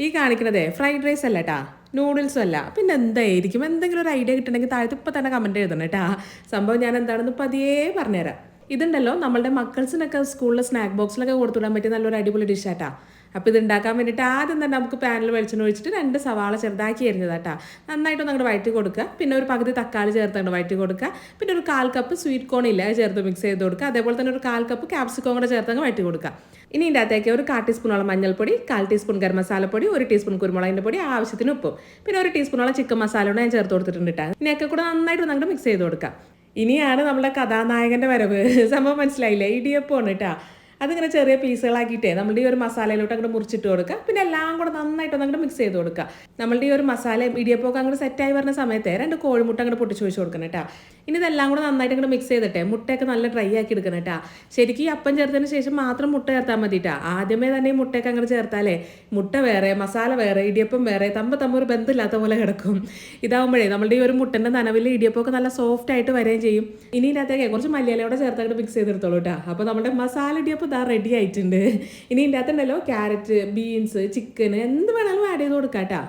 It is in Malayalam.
ഈ കാണിക്കണതേ ഫ്രൈഡ് റൈസ് അല്ല കേട്ടാ നൂഡിൽസും അല്ല. പിന്നെ എന്തായിരിക്കും? എന്തെങ്കിലും ഒരു ഐഡിയ കിട്ടണമെങ്കിൽ താഴത്ത് ഇപ്പം തന്നെ കമന്റ് എഴുതണം കേട്ടാ സംഭവം ഞാൻ എന്താണെന്ന് പതിയെ പറഞ്ഞുതരാം. ഇതുണ്ടല്ലോ നമ്മളുടെ മക്കൾസിനൊക്കെ സ്കൂളിലെ സ്നാക്ക് ബോക്സിലൊക്കെ കൊടുത്തുവിടാൻ പറ്റിയ നല്ലൊരു അടിപൊളി ഡിഷാട്ടാ അപ്പോൾ ഇത് ഉണ്ടാക്കാൻ വേണ്ടിയിട്ട് ആദ്യം തന്നെ നമുക്ക് പാനിൽ വെളിച്ചെണ്ണ ഒഴിച്ചിട്ട് രണ്ട് സവാള ചെറുതാക്കി എരിഞ്ഞതാട്ടാ നന്നായിട്ടൊന്ന് അങ്ങോട്ട് വഴറ്റി കൊടുക്കുക. പിന്നെ ഒരു പകുതി തക്കാളി ചേർത്ത് വയറ്റി വഴറ്റി കൊടുക്കുക. പിന്നെ ഒരു കാൽ കപ്പ് സ്വീറ്റ് കോൺ ഇല്ല ചേർത്ത് മിക്സ് ചെയ്ത് കൊടുക്കുക. അതേപോലെ തന്നെ ഒരു കാൽ കപ്പ് ക്യാപ്സിക്കോം കൂടെ ചേർത്ത് അങ്ങ് വഴറ്റി കൊടുക്കുക. ഇനി ഇതിന്റെ അകത്തേക്ക് ഒരു കാൽ ടീസ്പൂണോളം മഞ്ഞൾപ്പൊടി കാൽ ടീസ്പൂൺ ഗരം മസാലപ്പൊടി ഒരു ടീസ്പൂൺ കുരുമുളകിന്റെ പൊടി ആവശ്യത്തിന് ഉപ്പും. പിന്നെ ഒരു ടീസ്പൂണോളം ചിക്കൻ മസാല കൂടെ ഞാൻ ചേർത്ത് കൊടുത്തിട്ടുണ്ട് കേട്ടോ ഇതിനൊക്കെ കൂടെ നന്നായിട്ട് ഒന്ന് അങ്ങോട്ട് മിക്സ് ചെയ്ത് കൊടുക്കുക. ഇനിയാണ് നമ്മുടെ കഥാനായകന്റെ വരവ്. സംഭവം മനസ്സിലായില്ലേ? ഇടിയപ്പമാണ് കേട്ടോ അതിങ്ങനെ ചെറിയ പീസുകളാക്കിയിട്ടേ നമ്മളുടെ ഈ ഒരു മസാലയിലോട്ട് അങ്ങോട്ട് മുറിച്ചിട്ട് കൊടുക്കുക പിന്നെ എല്ലാം കൂടെ നന്നായിട്ട് അങ്ങോട്ട് മിക്സ് ചെയ്ത് കൊടുക്കുക നമ്മളുടെ ഈ ഒരു മസാല ഇടിയപ്പമൊക്കെ അങ്ങോട്ട് സെറ്റായി വരുന്ന സമയത്ത് രണ്ട് കോഴിമുട്ട അങ്ങോട്ട് പൊട്ടിച്ച് വെച്ച് കൊടുക്കണം കേട്ടോ ഇനി ഇതെല്ലാം കൂടെ നന്നായിട്ട് അങ്ങോട്ട് മിക്സ് ചെയ്തിട്ടെ. മുട്ടയൊക്കെ നല്ല ഡ്രൈ ആക്കി എടുക്കണം കേട്ടോ ശരിക്കും ഈ അപ്പം ചേർത്തതിന് ശേഷം മാത്രം മുട്ട ചേർത്താൽ മതി കേട്ടാ ആദ്യമേ തന്നെ ഈ മുട്ടയൊക്കെ അങ്ങോട്ട് ചേർത്താലേ മുട്ട വേറെ മസാല വേറെ ഇടിയപ്പം വേറെ തമ്പ തമ്പ ഒരു ബന്ധമില്ലാത്ത പോലെ കിടക്കും. ഇതാവുമ്പോഴേ നമ്മളുടെ ഈ ഒരു മുട്ടന്റെ നനവിൽ ഇടിയപ്പമൊക്കെ നല്ല സോഫ്റ്റ് ആയിട്ട് വരികയും ചെയ്യും. ഇനി ഇതിനകത്തേക്ക് കുറച്ച് മല്ലിയിലൂടെ ചേർത്ത് അങ്ങോട്ട് മിക്സ് ചെയ്തെടുത്തോളൂ കേട്ടോ അപ്പോൾ നമ്മുടെ മസാല ഇടിയപ്പം ഇതാ റെഡി ആയിട്ടുണ്ട്. ഇനി ഇതിന്റെ ക്യാരറ്റ് ബീൻസ് ചിക്കൻ എന്ത് വേണമെങ്കിലും ആഡ് ചെയ്ത് കൊടുക്കാം കേട്ടോ